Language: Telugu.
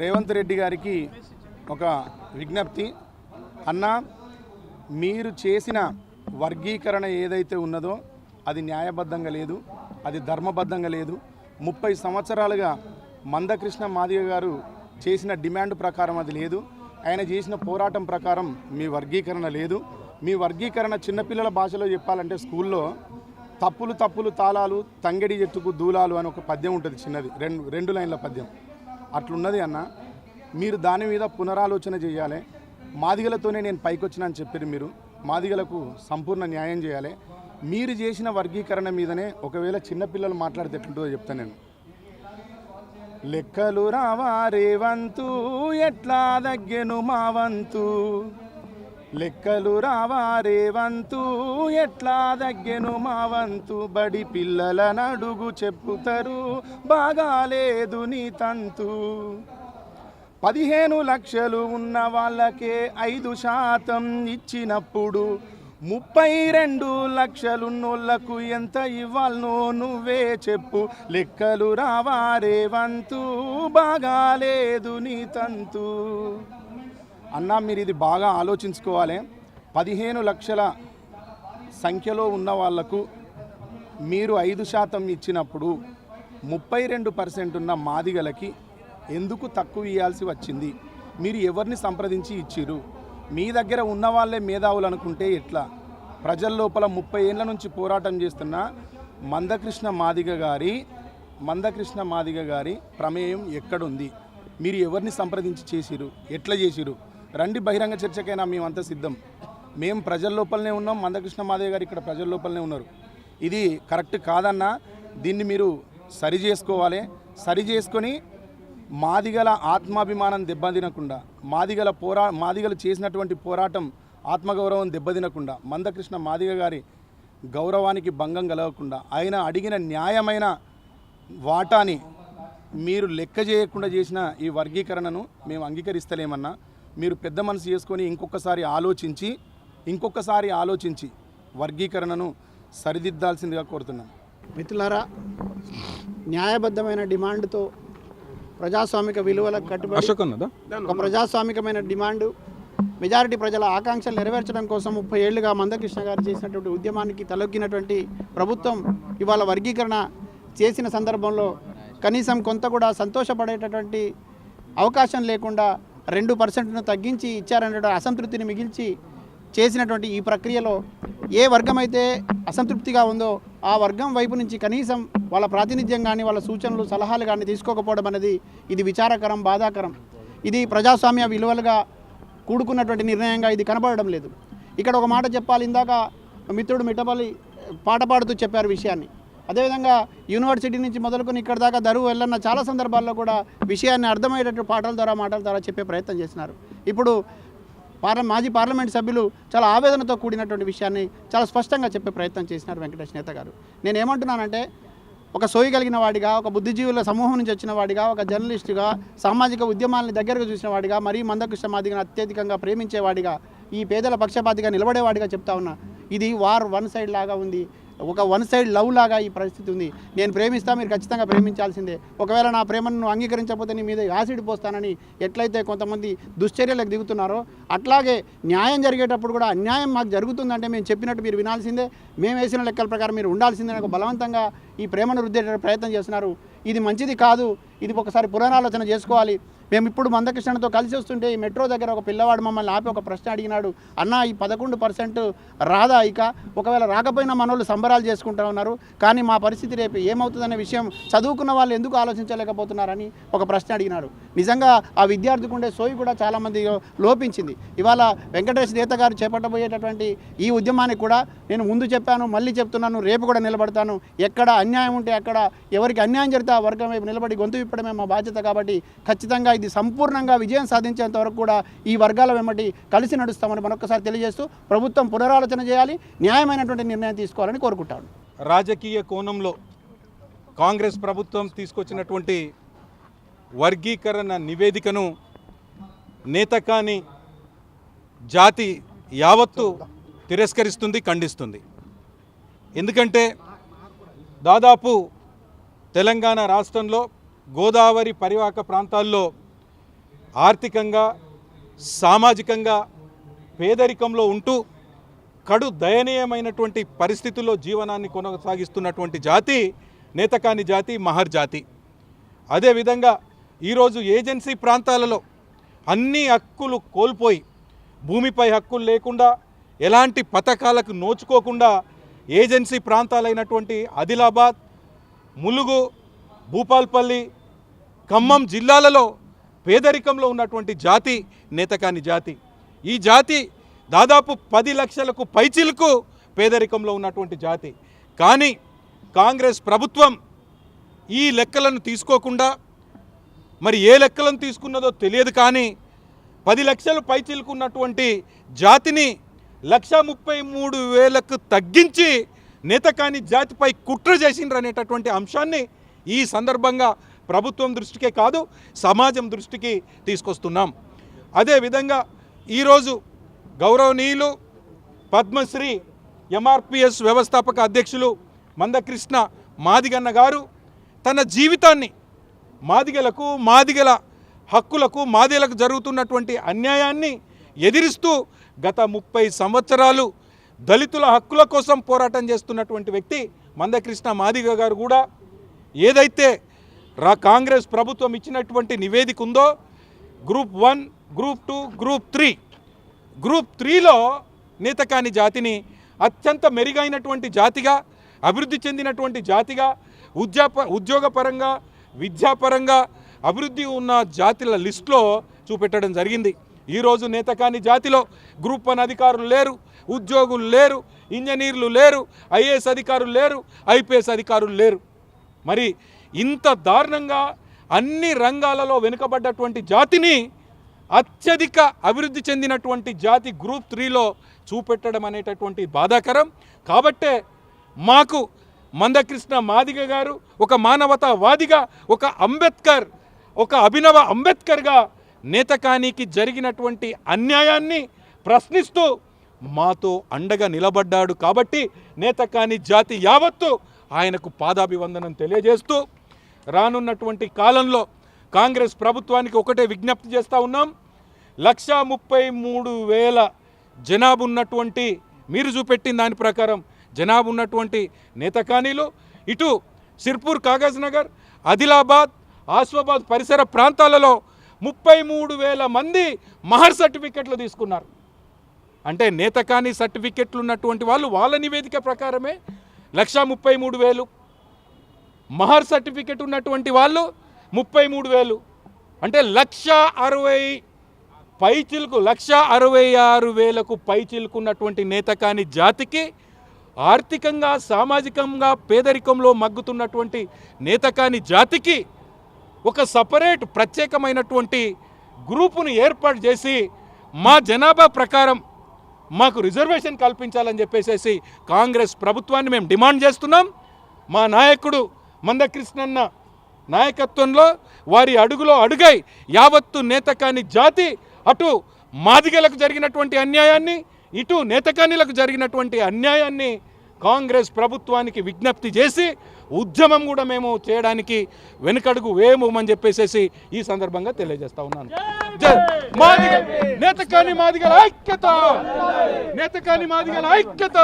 రేవంత్ రెడ్డి గారికి ఒక విజ్ఞప్తి. అన్న మీరు చేసిన వర్గీకరణ ఏదైతే ఉన్నదో అది న్యాయబద్ధంగా లేదు అది ధర్మబద్ధంగా లేదు. ముప్పై సంవత్సరాలుగా మందకృష్ణ మాదిగ గారు చేసిన డిమాండ్ ప్రకారం అది లేదు. ఆయన చేసిన పోరాటం ప్రకారం మీ వర్గీకరణ లేదు. మీ వర్గీకరణ చిన్నపిల్లల భాషలో చెప్పాలంటే స్కూల్లో తప్పులు తప్పులు తాళాలు తంగడి ఎత్తుకు దూలాలు అని ఒక పద్యం ఉంటుంది చిన్నది. రెండు రెండు లైన్ల పద్యం. అట్లున్నది అన్న. మీరు దాని మీద పునరాలోచన చేయాలి. మాదిగలతోనే నేను పైకొచ్చినా అని చెప్పారు మీరు. మాదిగలకు సంపూర్ణ న్యాయం చేయాలి. మీరు చేసిన వర్గీకరణ మీదనే ఒకవేళ చిన్నపిల్లలు మాట్లాడితే ఎట్లుంటుందో చెప్తాను నేను. లెక్కలు రావా రేవంతు ఎట్లా దగ్గెను మా వంతు. లెక్కలు రావారే వంతు ఎట్లా దగ్గెను మా వంతు? బడి పిల్లల నడుగు చెప్పుతారు బాగాలేదు నీ తంతు. పదిహేను లక్షలు ఉన్న వాళ్ళకే ఐదు శాతం ఇచ్చినప్పుడు ముప్పై రెండు లక్షలున్నోళ్ళకు ఎంత ఇవ్వాలనో నువ్వే చెప్పు. లెక్కలు రావారే వంతు బాగాలేదు నీ తంతు. అన్నా మీరు ఇది బాగా ఆలోచించుకోవాలి. పదిహేను లక్షల సంఖ్యలో ఉన్న వాళ్ళకు మీరు ఐదు శాతం ఇచ్చినప్పుడు ముప్పై రెండు పర్సెంట్ ఉన్న మాదిగలకి ఎందుకు తక్కువ ఇవ్వాల్సి వచ్చింది? మీరు ఎవరిని సంప్రదించి ఇచ్చిరు మీ దగ్గర ఉన్న వాళ్ళే మేధావులు అనుకుంటే ఎట్లా? ప్రజల లోపల ముప్పై ఏళ్ళ నుంచి పోరాటం చేస్తున్న మందకృష్ణ మాదిగ గారి మందకృష్ణ మాదిగ గారి ప్రమేయం ఎక్కడుంది? మీరు ఎవరిని సంప్రదించి చేసిరు ఎట్లా చేసిరు రండి బహిరంగ చర్చకైనా మేమంతా సిద్ధం. మేము ప్రజల లోపలనే ఉన్నాం. మందకృష్ణ మాదయ్య గారు ఇక్కడ ప్రజల లోపలనే ఉన్నారు. ఇది కరెక్ట్ కాదన్నా దీన్ని మీరు సరి చేసుకోవాలి. సరి చేసుకొని మాదిగల ఆత్మాభిమానం దెబ్బతినకుండా మాదిగల పోరా మాదిగలు చేసినటువంటి పోరాటం ఆత్మగౌరవం దెబ్బతినకుండా మందకృష్ణ మాదిగ గారి గౌరవానికి భంగం కలగకుండా ఆయన అడిగిన న్యాయమైన వాటాని మీరు లెక్క చేయకుండా చేసిన ఈ వర్గీకరణను మేము అంగీకరిస్తలేమన్నా మీరు పెద్ద మనసు చేసుకొని ఇంకొకసారి ఆలోచించి ఇంకొకసారి ఆలోచించి వర్గీకరణను సరిదిద్దాల్సిందిగా కోరుతున్నాం. మిత్రులారా న్యాయబద్ధమైన డిమాండ్తో ప్రజాస్వామిక విలువలకు కట్టుబడి ఒక ప్రజాస్వామికమైన డిమాండు మెజారిటీ ప్రజల ఆకాంక్షలు నెరవేర్చడం కోసం ముప్పై ఏళ్ళుగా మందకృష్ణ గారు చేసినటువంటి ఉద్యమానికి తలొగ్గినటువంటి ప్రభుత్వం ఇవాళ వర్గీకరణ చేసిన సందర్భంలో కనీసం కొంత కూడా సంతోషపడేటటువంటి అవకాశం లేకుండా రెండు పర్సెంట్ను తగ్గించి ఇచ్చారనేటువంటి అసంతృప్తిని మిగిల్చి చేసినటువంటి ఈ ప్రక్రియలో ఏ వర్గం అయితే అసంతృప్తిగా ఉందో ఆ వర్గం వైపు నుంచి కనీసం వాళ్ళ ప్రాతినిధ్యం కానీ వాళ్ళ సూచనలు సలహాలు కానీ తీసుకోకపోవడం అనేది ఇది విచారకరం బాధాకరం. ఇది ప్రజాస్వామ్య విలువలుగా కూడుకున్నటువంటి నిర్ణయంగా ఇది కనబడడం లేదు. ఇక్కడ ఒక మాట చెప్పాలి. ఇందాక మిత్రుడు మిట్టపల్లి పాట పాడుతూ చెప్పారు విషయాన్ని. అదేవిధంగా యూనివర్సిటీ నుంచి మొదలుకొని ఇక్కడ దాకా దరువు వెళ్ళన్న చాలా సందర్భాల్లో కూడా విషయాన్ని అర్థమయ్యేటట్టు పాటల ద్వారా మాటల ద్వారా చెప్పే ప్రయత్నం చేసినారు ఇప్పుడు పార్ల మాజీ పార్లమెంట్ సభ్యులు చాలా ఆవేదనతో కూడినటువంటి విషయాన్ని చాలా స్పష్టంగా చెప్పే ప్రయత్నం చేసినారు వెంకటేష్ నేత గారు. నేను ఏమంటున్నానంటే ఒక సోయి కలిగిన వాడిగా ఒక బుద్ధిజీవుల సమూహం నుంచి వచ్చిన వాడిగా ఒక జర్నలిస్టుగా సామాజిక ఉద్యమాలను దగ్గరకు చూసిన వాడిగా మరీ మందకృష్ణ మాదిగను అత్యధికంగా ప్రేమించేవాడిగా ఈ పేదల పక్షపాతిగా నిలబడేవాడిగా చెప్తా ఉన్నా ఇది వార్ వన్ సైడ్ లాగా ఉంది. ఒక వన్ సైడ్ లవ్ లాగా ఈ పరిస్థితి ఉంది. నేను ప్రేమిస్తా మీరు ఖచ్చితంగా ప్రేమించాల్సిందే. ఒకవేళ నా ప్రేమను నువ్వు అంగీకరించకపోతే నీ మీద యాసిడ్ పోస్తానని ఎట్లయితే కొంతమంది దుశ్చర్యలకు దిగుతున్నారో అట్లాగే న్యాయం జరిగేటప్పుడు కూడా అన్యాయం మాకు జరుగుతుందంటే మేము చెప్పినట్టు మీరు వినాల్సిందే. మేము వేసిన లెక్కల ప్రకారం మీరు ఉండాల్సిందే నాకు బలవంతంగా ఈ ప్రేమను రుద్దేట ప్రయత్నం చేస్తున్నారు. ఇది మంచిది కాదు. ఇది ఒకసారి పునరాలోచన చేసుకోవాలి. మేము ఇప్పుడు మందకృష్ణతో కలిసి వస్తుంటే ఈ మెట్రో దగ్గర ఒక పిల్లవాడు మమ్మల్ని ఆపి ఒక ప్రశ్న అడిగినాడు అన్న ఈ పదకొండు పర్సెంట్ రాదా ఇక? ఒకవేళ రాకపోయినా మనోళ్ళు సంబరాలు చేసుకుంటా ఉన్నారు కానీ మా పరిస్థితి రేపు ఏమవుతుందనే విషయం చదువుకున్న వాళ్ళు ఎందుకు ఆలోచించలేకపోతున్నారని ఒక ప్రశ్న అడిగినాడు. నిజంగా ఆ విద్యార్థికి ఉండే సోయి కూడా చాలామంది లోపించింది. ఇవాళ వెంకటేష్ నేత గారు చేపట్టబోయేటటువంటి ఈ ఉద్యమానికి కూడా నేను ముందు చెప్పాను మళ్ళీ చెప్తున్నాను రేపు కూడా నిలబడతాను. ఎక్కడ అన్యాయం ఉంటే అక్కడ ఎవరికి అన్యాయం జరిగితే ఆ వర్గం వైపు నిలబడి గొంతు విప్పడమే మా బాధ్యత కాబట్టి ఖచ్చితంగా ఇది సంపూర్ణంగా విజయం సాధించేంత వరకు కూడా ఈ వర్గాల వెంబడి కలిసి నడుస్తామని మరొకసారి తెలియజేస్తూ ప్రభుత్వం పునరాలోచన చేయాలి న్యాయమైనటువంటి నిర్ణయం తీసుకోవాలని కోరుకుంటాను. రాజకీయ కోణంలో కాంగ్రెస్ ప్రభుత్వం తీసుకొచ్చినటువంటి వర్గీకరణ నివేదికను నేత కాని జాతి యావత్తు తిరస్కరిస్తుంది ఖండిస్తుంది. ఎందుకంటే దాదాపు తెలంగాణ రాష్ట్రంలో గోదావరి పరివాహక ప్రాంతాల్లో ఆర్థికంగా సామాజికంగా పేదరికంలో ఉంటూ కడు దయనీయమైనటువంటి పరిస్థితుల్లో జీవనాన్ని కొనసాగిస్తున్నటువంటి జాతి నేతకాని జాతి మహర్ జాతి. అదేవిధంగా ఈరోజు ఏజెన్సీ ప్రాంతాలలో అన్ని హక్కులు కోల్పోయి భూమిపై హక్కులు లేకుండా ఎలాంటి పథకాలకు నోచుకోకుండా ఏజెన్సీ ప్రాంతాలైనటువంటి ఆదిలాబాద్ ములుగు భూపాల్పల్లి ఖమ్మం జిల్లాలలో పేదరికంలో ఉన్నటువంటి జాతి నేతకాని జాతి. ఈ జాతి దాదాపు పది లక్షలకు పైచిలకు పేదరికంలో ఉన్నటువంటి జాతి. కానీ కాంగ్రెస్ ప్రభుత్వం ఈ లెక్కలను తీసుకోకుండా మరి ఏ లెక్కలను తీసుకున్నదో తెలియదు కానీ పది లక్షలు పైచిలుకున్నటువంటి జాతిని లక్ష ముప్పై మూడు వేలకు తగ్గించి నేతకాని జాతిపై కుట్ర చేసిండ్రు అనేటటువంటి అంశాన్ని ఈ సందర్భంగా ప్రభుత్వం దృష్టికే కాదు సమాజం దృష్టికి తీసుకొస్తున్నాం. అదేవిధంగా ఈరోజు గౌరవనీయులు పద్మశ్రీ ఎంఆర్పిఎస్ వ్యవస్థాపక అధ్యక్షులు మందకృష్ణ మాదిగన్న గారు తన జీవితాన్ని మాదిగలకు మాదిగల హక్కులకు మాదిగలకు జరుగుతున్నటువంటి అన్యాయాన్ని ఎదిరిస్తూ గత ముప్పై సంవత్సరాలు దళితుల హక్కుల కోసం పోరాటం చేస్తున్నటువంటి వ్యక్తి మందకృష్ణ మాదిగ గారు కూడా ఏదైతే రా కాంగ్రెస్ ప్రభుత్వం ఇచ్చినటువంటి నివేదిక ఉందో group one group two group three. Group త్రీలో నేతకాని జాతిని అత్యంత మెరుగైనటువంటి జాతిగా అభివృద్ధి చెందినటువంటి జాతిగా ఉద్యాప ఉద్యోగపరంగా విద్యాపరంగా అభివృద్ధి ఉన్న జాతుల లిస్టులో చూపెట్టడం జరిగింది. ఈరోజు నేతకాని జాతిలో గ్రూప్ వన్ అధికారులు లేరు ఉద్యోగులు లేరు ఇంజనీర్లు లేరు ఐఏఎస్ అధికారులు లేరు ఐపీఎస్ అధికారులు లేరు. మరి ఇంత దారుణంగా అన్ని రంగాలలో వెనుకబడ్డటువంటి జాతిని అత్యధిక అభివృద్ధి చెందినటువంటి జాతి గ్రూప్ త్రీలో చూపెట్టడం అనేటటువంటి బాధాకరం. కాబట్టే మాకు మందకృష్ణ మాదిగ గారు ఒక మానవతావాదిగా ఒక అంబేద్కర్ ఒక అభినవ అంబేద్కర్గా నేతకానికి జరిగినటువంటి అన్యాయాన్ని ప్రశ్నిస్తూ మాతో అండగా నిలబడ్డాడు కాబట్టి నేతకాని జాతి యావత్తు ఆయనకు పాదాభివందనం తెలియజేస్తూ రానున్నటువంటి కాలంలో కాంగ్రెస్ ప్రభుత్వానికి ఒకటే విజ్ఞప్తి చేస్తూ ఉన్నాం. లక్షా ముప్పై మూడు వేల జనాభా ఉన్నటువంటి మీరు చూపెట్టిన దాని ప్రకారం జనాభా ఉన్నటువంటి నేతకానీలు ఇటు సిర్పూర్ కాగజ్ నగర్ ఆదిలాబాద్ ఆస్వాబాద్ పరిసర ప్రాంతాలలో ముప్పై మూడు వేల మంది మహర్ సర్టిఫికెట్లు తీసుకున్నారు. అంటే నేతకాని సర్టిఫికెట్లు ఉన్నటువంటి వాళ్ళు వాళ్ళ నివేదిక ప్రకారమే లక్షా ముప్పై మూడు వేలు. మహర్ సర్టిఫికెట్ ఉన్నటువంటి వాళ్ళు ముప్పై మూడు వేలు. అంటే లక్ష అరవై పైచిలుకు లక్ష అరవై ఆరు వేలకు పైచిలుకున్నటువంటి నేతకాని జాతికి ఆర్థికంగా సామాజికంగా పేదరికంలో మగ్గుతున్నటువంటి నేతకాని జాతికి ఒక సపరేట్ ప్రత్యేకమైనటువంటి గ్రూపును ఏర్పాటు చేసి మా జనాభా ప్రకారం మాకు రిజర్వేషన్ కల్పించాలని చెప్పేసేసి కాంగ్రెస్ ప్రభుత్వాన్ని మేము డిమాండ్ చేస్తున్నాం. మా నాయకుడు మందకృష్ణన్న నాయకత్వంలో వారి అడుగులో అడుగై యావత్తు నేతకాని జాతి అటు మాదిగలకు జరిగినటువంటి అన్యాయాన్ని ఇటు నేతకానిలకు జరిగినటువంటి అన్యాయాన్ని కాంగ్రెస్ ప్రభుత్వానికి విజ్ఞప్తి చేసి ఉద్యమం కూడా మేము చేయడానికి వెనుకడుగు వేయమని చెప్పేసేసి ఈ సందర్భంగా తెలియజేస్తా ఉన్నాను. మాదిగ నేతకాని మాదిగల ఐక్యత! నేతకాని మాదిగల ఐక్యత!